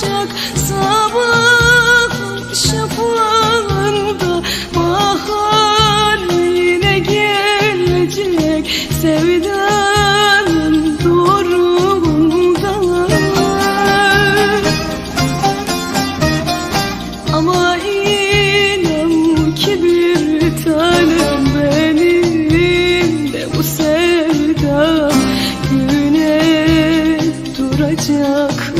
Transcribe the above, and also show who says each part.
Speaker 1: açacak sabah şafağında bahar yine gelecek. Sevdanın doğruluğunda ama inan ki bir tanem benim de bu sevdam güne duracak?